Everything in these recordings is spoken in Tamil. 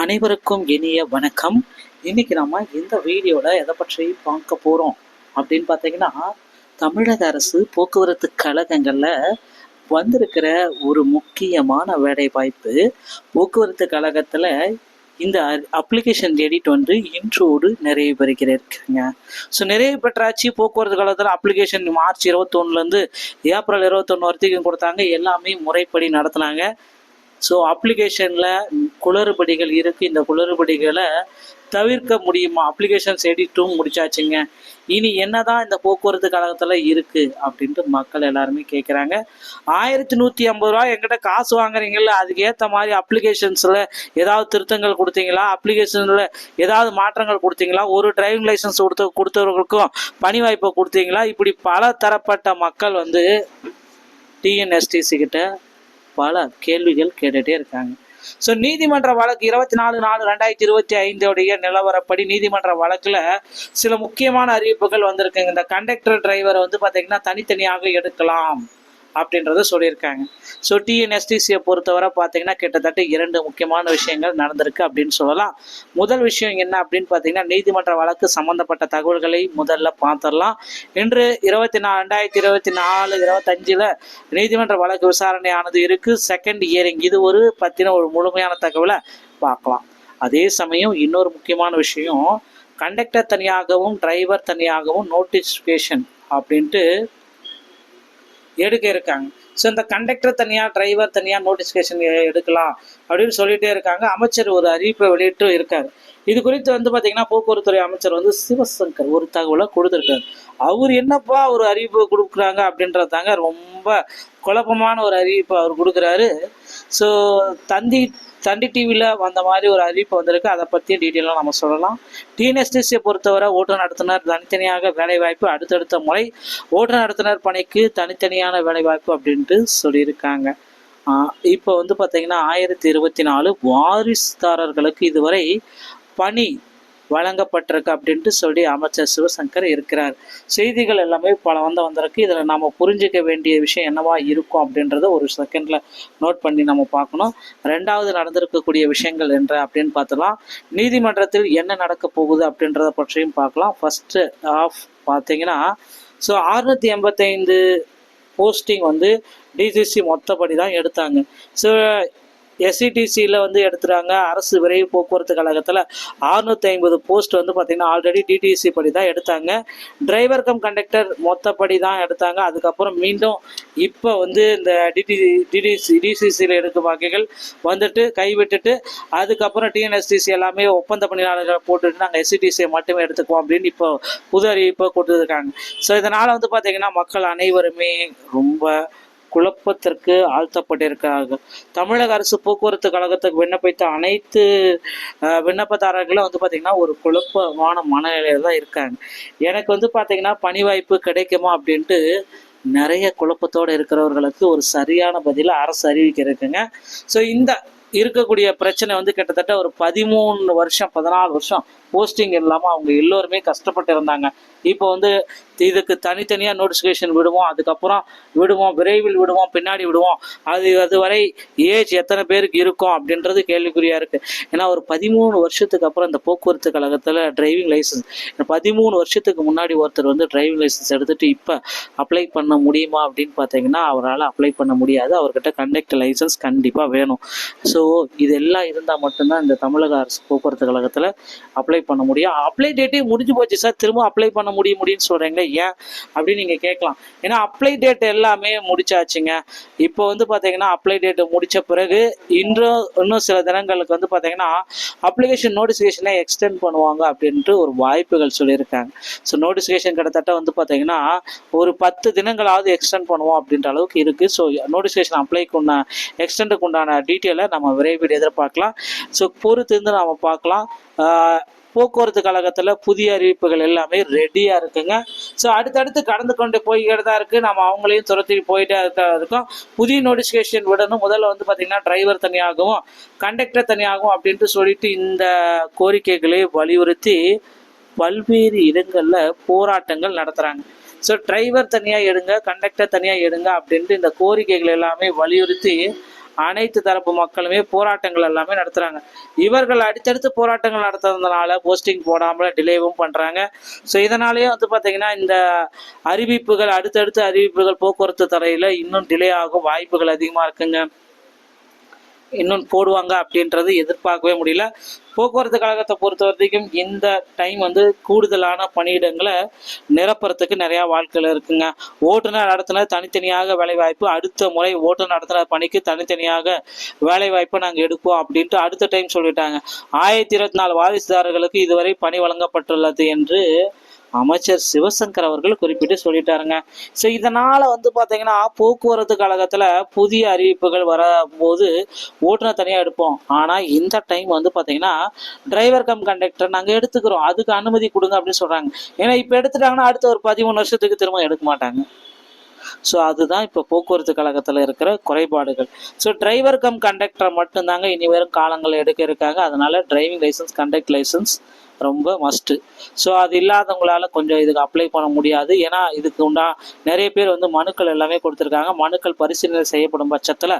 அனைவருக்கும் இனிய வணக்கம். இன்னைக்கு நம்ம இந்த வீடியோவில் எதை பற்றி பார்க்க போகிறோம் அப்படின்னு பார்த்தீங்கன்னா தமிழக அரசு போக்குவரத்து கழகங்களில் வந்திருக்கிற ஒரு முக்கியமான வேலை வாய்ப்பு போக்குவரத்து கழகத்தில் இந்த அப்ளிகேஷன் எடிட் வந்து இன்றோடு நிறைவு பெறுகிறேன் ஸோ நிறைவு பெற்றாச்சு. போக்குவரத்து காலத்தில் அப்ளிகேஷன் மார்ச் இருபத்தொன்னுலேருந்து ஏப்ரல் இருபத்தொன்று வரைக்கும் கொடுத்தாங்க. எல்லாமே முறைப்படி நடத்துனாங்க. ஸோ அப்ளிகேஷனில் குளறுபடிகள் இருக்குது இந்த குளறுபடிகளை தவிர்க்க முடியுமா? அப்ளிகேஷன்ஸ் எடிட்டும் முடிச்சாச்சுங்க. இனி என்னதான் இந்த போக்குவரத்து கழகத்தில் இருக்குது அப்படின்ட்டு மக்கள் எல்லாருமே கேட்குறாங்க ஆயிரத்தி நூற்றி ஐம்பது ரூபா எங்கிட்ட காசு வாங்குறீங்கல்ல அதுக்கு ஏற்ற மாதிரி அப்ளிகேஷன்ஸில் ஏதாவது திருத்தங்கள் கொடுத்தீங்களா? அப்ளிகேஷனில் ஏதாவது மாற்றங்கள் கொடுத்தீங்களா? ஒரு டிரைவிங் லைசன்ஸ் கொடுத்த கொடுத்தவர்களுக்கும் பணி வாய்ப்பை கொடுத்தீங்களா? இப்படி பல தரப்பட்ட மக்கள் வந்து டிஎன்எஸ்டிசி கிட்ட பல கேள்விகள் கேட்டுகிட்டே இருக்காங்க. ஸோ நீதிமன்ற வழக்கு இருபத்தி நாலு நாலு ரெண்டாயிரத்தி இருபத்தி ஐந்தோடைய நிலவரப்படி நீதிமன்ற வழக்கில் சில முக்கியமான அறிவிப்புகள் வந்திருக்குங்க. இந்த கண்டக்டர் டிரைவரை வந்து பார்த்தீங்கன்னா தனித்தனியாக எடுக்கலாம். அப்படின்றத சொல்லியிருக்காங்க. ஸோ டிஎன்எஸ்டிசியை பொறுத்தவரை பார்த்தீங்கன்னா கிட்டத்தட்ட இரண்டு முக்கியமான விஷயங்கள் நடந்திருக்கு அப்படின்னு சொல்லலாம். முதல் விஷயம் என்ன அப்படின்னு பார்த்தீங்கன்னா நீதிமன்ற வழக்கு சம்மந்தப்பட்ட தகவல்களை முதல்ல பார்த்துடலாம். இன்று இருபத்தி நாலு ரெண்டாயிரத்தி இருபத்தி நாலு இருபத்தஞ்சில் நீதிமன்ற வழக்கு விசாரணையானது இருக்குது செகண்ட் இயரிங் இது ஒரு பற்றின ஒரு முழுமையான தகவலை பார்க்கலாம். அதே சமயம் இன்னொரு முக்கியமான விஷயம் கண்டக்டர் தனியாகவும் டிரைவர் தனியாகவும் நோட்டிஃபிகேஷன் அப்படின்ட்டு எடுக்க இருக்காங்க. ஸோ இந்த கண்டக்டர் தனியாக டிரைவர் தனியாக நோட்டிஃபிகேஷன் எடுக்கலாம் அப்படின்னு சொல்லிட்டே இருக்காங்க. அமைச்சர் ஒரு அறிவிப்பை வெளியிட்டு இருக்காரு. இது குறித்து வந்து பார்த்திங்கன்னா போக்குவரத்துறை அமைச்சர் வந்து சிவசங்கர் ஒரு தகவலை கொடுத்துருக்காரு. அவர் என்னப்பா ஒரு அறிவிப்பு கொடுக்குறாங்க அப்படின்றதாங்க ரொம்ப குழப்பமான ஒரு அறிவிப்பு அவர் கொடுக்குறாரு. ஸோ தந்தி தண்டி டிவியில் வந்த மாதிரி ஒரு அறிவிப்பு வந்திருக்கு. அதை பற்றி டீட்டெயிலாக நம்ம சொல்லலாம். டிஎன்எஸ்டிசியை பொறுத்தவரை ஓட்டுநர் நடத்துனர் தனித்தனியாக வேலைவாய்ப்பு அடுத்தடுத்த முறை. ஓட்டுநர் நடத்துனர் பணிக்கு தனித்தனியான வேலைவாய்ப்பு அப்படின்ட்டு சொல்லியிருக்காங்க. இப்போ வந்து பார்த்தீங்கன்னா ஆயிரத்தி இருபத்தி நாலு வாரிசுதாரர்களுக்கு இதுவரை பணி வழங்கப்பட்டிருக்கு அப்படின்ட்டு சொல்லி அமைச்சர் சிவசங்கர் இருக்கிறார். செய்திகள் எல்லாமே பல வந்து வந்திருக்கு. இதில் நம்ம புரிஞ்சிக்க வேண்டிய விஷயம் என்னவா இருக்கும் அப்படின்றத ஒரு செகண்டில் நோட் பண்ணி நம்ம பார்க்கணும். ரெண்டாவது நடந்திருக்கக்கூடிய விஷயங்கள் என்ற அப்படின்னு பார்த்தலாம் நீதிமன்றத்தில் என்ன நடக்க போகுது அப்படின்றத பற்றியும் பார்க்கலாம். ஃபஸ்ட்டு ஆஃப் பார்த்தீங்கன்னா ஸோ அறுநூற்றி எண்பத்தைந்து போஸ்டிங் வந்து டிசிசி மொத்தப்படி தான் எடுத்தாங்க. ஸோ எஸ்சிடிசியில் வந்து எடுத்துகிறாங்க அரசு விரைவு போக்குவரத்து கழகத்தில் அறுநூற்றி ஐம்பது போஸ்ட் வந்து பார்த்திங்கன்னா ஆல்ரெடி டிடிசி படி தான் எடுத்தாங்க. டிரைவர் கம் கண்டக்டர் மொத்தப்படி தான் எடுத்தாங்க. அதுக்கப்புறம் மீண்டும் இப்போ வந்து இந்த டிடி டிடிசி டிசிசியில் எடுக்கும் வகைகள் வந்துட்டு கைவிட்டுட்டு அதுக்கப்புறம் டிஎன்எஸ்டிசி எல்லாமே ஒப்பந்த பணியாளர்களை போட்டுட்டு நாங்கள் எஸ்சிடிசியை மட்டுமே எடுத்துக்குவோம் அப்படின்னு இப்போ புது அறிவிப்பை கொடுத்துருக்காங்க. ஸோ இதனால் வந்து பார்த்திங்கன்னா மக்கள் அனைவருமே ரொம்ப குழப்பத்திற்கு ஆழ்த்தப்பட்டிருக்கிறார்கள். தமிழக அரசு போக்குவரத்து கழகத்துக்கு விண்ணப்பித்த அனைத்து விண்ணப்பதாரர்களும் வந்து பார்த்திங்கன்னா ஒரு குழப்பமான மனநிலையில் தான் இருக்காங்க. எனக்கு வந்து பார்த்திங்கன்னா பணி வாய்ப்பு கிடைக்குமா அப்படின்ட்டு நிறைய குழப்பத்தோடு இருக்கிறவர்களுக்கு ஒரு சரியான பதிலை அரசு அறிவிக்கிறதுக்குங்க ஸோ இந்த இருக்கக்கூடிய பிரச்சனை வந்து கிட்டத்தட்ட ஒரு பதிமூணு வருஷம் பதினாலு வருஷம் போஸ்டிங் இல்லாமல் அவங்க எல்லோருமே கஷ்டப்பட்டு இருந்தாங்க. இப்போ வந்து இதுக்கு தனித்தனியாக நோட்டிஃபிகேஷன் விடுவோம். அதுக்கப்புறம் விடுவோம். விரைவில் விடுவோம். பின்னாடி விடுவோம். அது அதுவரை ஏஜ் எத்தனை பேருக்கு இருக்கும் அப்படின்றது கேள்விக்குறியாக இருக்குது ஏன்னா ஒரு பதிமூணு வருஷத்துக்கு அப்புறம் இந்த போக்குவரத்து கழகத்தில் டிரைவிங் லைசன்ஸ் பதிமூணு வருஷத்துக்கு முன்னாடி ஒருத்தர் வந்து டிரைவிங் லைசன்ஸ் எடுத்துகிட்டு இப்போ அப்ளை பண்ண முடியுமா அப்படின்னு பார்த்தீங்கன்னா அவரால் அப்ளை பண்ண முடியாது. அவர்கிட்ட கண்டக்ட் லைசன்ஸ் கண்டிப்பாக வேணும். ஸோ இதெல்லாம் இருந்தால் மட்டும்தான் இந்த தமிழக அரசு போக்குவரத்து கழகத்தில் அப்ளை பண்ண முடியும். அப்ளை டேட்டே முடிஞ்சு போச்சு சார். திரும்ப அப்ளை பண்ண முடிய முடியும்னு சொல்கிறீங்களே ஏன் அப்படின்னு நீங்கள் கேட்கலாம். ஏன்னா அப்ளை டேட் எல்லாமே முடிச்சாச்சுங்க. இப்போ வந்து பார்த்தீங்கன்னா அப்ளை டேட் முடிச்ச பிறகு இன்றும் இன்னும் சில தினங்களுக்கு வந்து பார்த்தீங்கன்னா அப்ளிகேஷன் நோட்டிஃபிகேஷனை எக்ஸ்டெண்ட் பண்ணுவாங்க அப்படின்ட்டு ஒரு வாய்ப்புகள் சொல்லியிருக்காங்க. ஸோ நோட்டிஃபிகேஷன் கிட்டத்தட்ட வந்து பார்த்தீங்கன்னா ஒரு பத்து தினங்களாவது எக்ஸ்டெண்ட் பண்ணுவோம் அப்படின்ற அளவுக்கு இருக்குது ஸோ நோட்டிஃபிகேஷன் அப்ளைக்கு உண்டான எக்ஸ்டெண்டுக்கு உண்டான டீட்டெயிலை நம்ம விரைவில் எதிர்பார்க்கலாம். ஸோ பொறுத்து இருந்து நம்ம பார்க்கலாம் போக்குவரத்து கழகத்தில் புதிய அறிவிப்புகள் எல்லாமே ரெடியாக இருக்குங்க. ஸோ அடுத்தடுத்து கடந்து கொண்டு போய்கிட்டு தான் இருக்குது நம்ம அவங்களையும் துரத்தி போயிட்டே தான் இருக்கோம். புதிய நோட்டிஃபிகேஷன் விடணும். முதல்ல வந்து பார்த்திங்கன்னா டிரைவர் தனியாகவும் கண்டக்டர் தனியாகவும் அப்படின்ட்டு சொல்லிட்டு இந்த கோரிக்கைகளை வலியுறுத்தி பல்வேறு இடங்களில் போராட்டங்கள் நடத்துகிறாங்க ஸோ டிரைவர் தனியாக எடுங்க கண்டக்டர் தனியாக எடுங்க அப்படின்ட்டு இந்த கோரிக்கைகள் எல்லாமே வலியுறுத்தி அனைத்து தரப்பு மக்களுமே போராட்டங்கள் எல்லாமே நடத்துகிறாங்க இவர்கள் அடுத்தடுத்து போராட்டங்கள் நடத்துறதுனால போஸ்டிங் போடாமல் டிலேவும் பண்ணுறாங்க ஸோ இதனாலேயே வந்து பார்த்தீங்கன்னா இந்த அறிவிப்புகள் அடுத்தடுத்து அறிவிப்புகள் போக்குவரத்து துறையில் இன்னும் டிலே ஆகும். வாய்ப்புகள் அதிகமாக இருக்குங்க. இன்னும் போடுவாங்க அப்படின்றது எதிர்பார்க்கவே முடியல. போக்குவரத்து கழகத்தை பொறுத்த வரைக்கும் இந்த டைம் வந்து கூடுதலான பணியிடங்களை நிரப்புறதுக்கு நிறையா வாழ்க்கையில் இருக்குங்க. ஓட்டுநர் நடத்தின தனித்தனியாக வேலைவாய்ப்பு அடுத்த முறை ஓட்டுநர் நடத்தின பணிக்கு தனித்தனியாக வேலைவாய்ப்பை நாங்கள் எடுப்போம் அப்படின்ட்டு அடுத்த டைம் சொல்லிட்டாங்க. ஆயிரத்தி இருபத்தி நாலு வாரிசுதாரர்களுக்கு இதுவரை பணி வழங்கப்பட்டுள்ளது என்று அமைச்சர் சிவசங்கர் அவர்கள் குறிப்பிட்டு சொல்லிட்டாருங்க. ஸோ இதனால வந்து பார்த்தீங்கன்னா போக்குவரத்து கழகத்தில் புதிய அறிவிப்புகள் வரும்போது ஓட்டுநர் தனியாக எடுப்போம். ஆனால் இந்த டைம் வந்து பார்த்தீங்கன்னா டிரைவர் கம் கண்டக்டர் நாங்கள் எடுத்துக்கிறோம். அதுக்கு அனுமதி கொடுங்க அப்படின்னு சொல்கிறாங்க ஏன்னா இப்போ எடுத்துட்டாங்கன்னா அடுத்த ஒரு பதிமூணு வருஷத்துக்கு திரும்ப எடுக்க மாட்டாங்க. ஸோ அதுதான் இப்போ போக்குவரத்து கழகத்தில் இருக்கிற குறைபாடுகள். ஸோ டிரைவர் கம் கண்டக்டர் மட்டும்தாங்க இனி வரும் காலங்கள் எடுக்க இருக்காங்க. அதனால டிரைவிங் லைசன்ஸ் கண்டக்ட் லைசன்ஸ் ரொம்ப மஸ்ட்டு ஸோ அது இல்லாதவங்களால கொஞ்சம் இதுக்கு அப்ளை பண்ண முடியாது. ஏன்னா இதுக்கு உண்டா நிறைய பேர் வந்து மனுக்கள் எல்லாமே கொடுத்துருக்காங்க. மனுக்கள் பரிசீலனை செய்யப்படும் பட்சத்தில்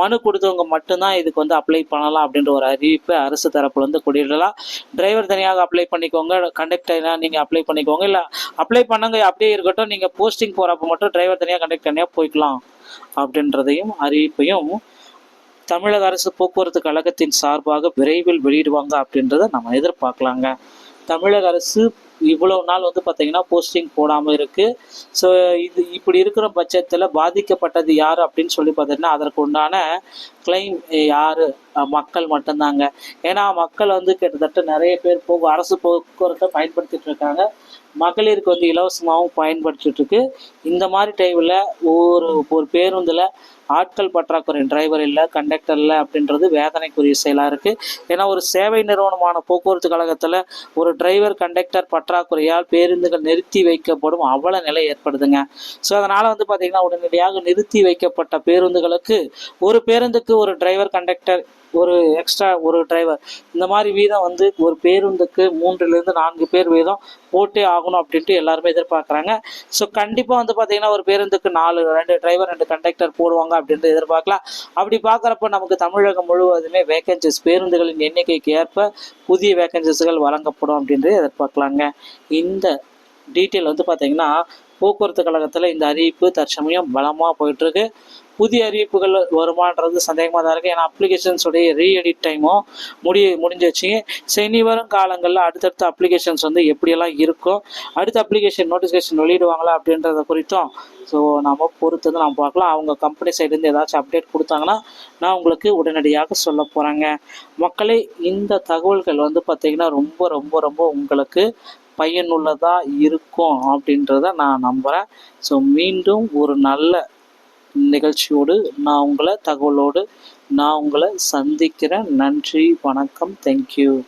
மனு கொடுத்தவங்க மட்டும்தான் இதுக்கு வந்து அப்ளை பண்ணலாம் அப்படின்ற ஒரு அறிவிப்பை அரசு தரப்புல வந்து கொடியிடலாம் டிரைவர் தனியாக அப்ளை பண்ணிக்கோங்க கண்டக்டர்னா நீங்கள் அப்ளை பண்ணிக்கோங்க. இல்லை அப்ளை பண்ணுங்க அப்படியே இருக்கட்டும். நீங்கள் போஸ்டிங் போகிறப்ப மட்டும் டிரைவர் தனியாக கண்டக்டர் தனியாக போய்க்கலாம் அப்படின்றதையும் அறிவிப்பையும் தமிழக அரசு போக்குவரத்து கழகத்தின் சார்பாக விரைவில் வெளியிடுவாங்க அப்படின்றத நம்ம எதிர்பார்க்கலாங்க. தமிழக அரசு இவ்வளவு நாள் வந்து பார்த்தீங்கன்னா போஸ்டிங் போடாமல் இருக்குது ஸோ இது இப்படி இருக்கிற பட்சத்தில் பாதிக்கப்பட்டது யார் அப்படின்னு சொல்லி பார்த்தீங்கன்னா அதற்கு உண்டான கிளைம் யார்? மக்கள் மட்டும்தாங்க. ஏன்னா மக்கள் வந்து கிட்டத்தட்ட நிறைய பேர் போக அரசு போக்குவரத்தை பயன்படுத்திட்டு இருக்காங்க. மகளிருக்கு வந்து இலவசமாகவும் பயன்படுத்திட்டு இருக்கு. இந்த மாதிரி டைமில் ஒரு ஒரு பேருந்தில் ஆட்கள் பற்றாக்குறை டிரைவர் இல்லை கண்டக்டர் இல்லை அப்படின்றது வேதனைக்குரிய செயலாக இருக்குது ஏன்னா ஒரு சேவை நிறுவனமான போக்குவரத்து கழகத்தில் ஒரு டிரைவர் கண்டக்டர் பற்றாக்குறையால் பேருந்துகள் நிறுத்தி வைக்கப்படும் அவல நிலை ஏற்படுதுங்க. ஸோ அதனால் வந்து பார்த்திங்கன்னா உடனடியாக நிறுத்தி வைக்கப்பட்ட பேருந்துகளுக்கு ஒரு பேருந்துக்கு ஒரு டிரைவர் கண்டக்டர் ஒரு எக்ஸ்ட்ரா ஒரு டிரைவர் இந்த மாதிரி வீதம் வந்து ஒரு பேருந்துக்கு மூன்றிலிருந்து நான்கு பேர் வீதம் போட்டே ஆகணும் அப்படின்ட்டு எல்லாருமே எதிர்பார்க்குறாங்க. ஸோ கண்டிப்பாக வந்து பார்த்தீங்கன்னா ஒரு பேருந்துக்கு நாலு ரெண்டு டிரைவர் ரெண்டு கண்டக்டர் போடுவாங்க அப்படின்ட்டு எதிர்பார்க்கலாம். அப்படி பார்க்குறப்ப நமக்கு தமிழகம் முழுவதுமே வேகன்சிஸ் பேருந்துகளின் எண்ணிக்கைக்கு ஏற்ப புதிய வேகன்சிஸ்கள் வழங்கப்படும் அப்படின்றது எதிர்பார்க்கலாங்க. இந்த டீட்டெயில் வந்து பார்த்தீங்கன்னா போக்குவரத்து கழகத்தில் இந்த அறிவிப்பு தற்சமயம் பலமாக போயிட்டுருக்கு. புதிய அறிவிப்புகள் வருமானது சந்தேகமாக தான் இருக்குது ஏன்னா அப்ளிகேஷன்ஸுடைய ரீஎடிட் டைமும் முடி முடிஞ்சிச்சு. சனி வரும் காலங்களில் அடுத்தடுத்த அப்ளிகேஷன்ஸ் வந்து எப்படியெல்லாம் இருக்கும்? அடுத்த அப்ளிகேஷன் நோட்டிஃபிகேஷன் வெளியிடுவாங்களா அப்படின்றத குறித்தும் ஸோ நம்ம பொறுத்து வந்து நம்ம பார்க்கலாம். அவங்க கம்பெனி சைட்லேருந்து ஏதாச்சும் அப்டேட் கொடுத்தாங்கன்னா நான் உங்களுக்கு உடனடியாக சொல்ல போகிறேங்க மக்களே இந்த தகவல்கள் வந்து பார்த்திங்கன்னா ரொம்ப ரொம்ப ரொம்ப உங்களுக்கு பயனுள்ளதாக இருக்கும் அப்படின்றத நான் நம்புகிறேன் ஸோ மீண்டும் ஒரு நல்ல நிகழ்ச்சியோடு நான் உங்களை தகவலோடு நான் உங்களை சந்திக்கிறேன். நன்றி வணக்கம் தேங்க்யூ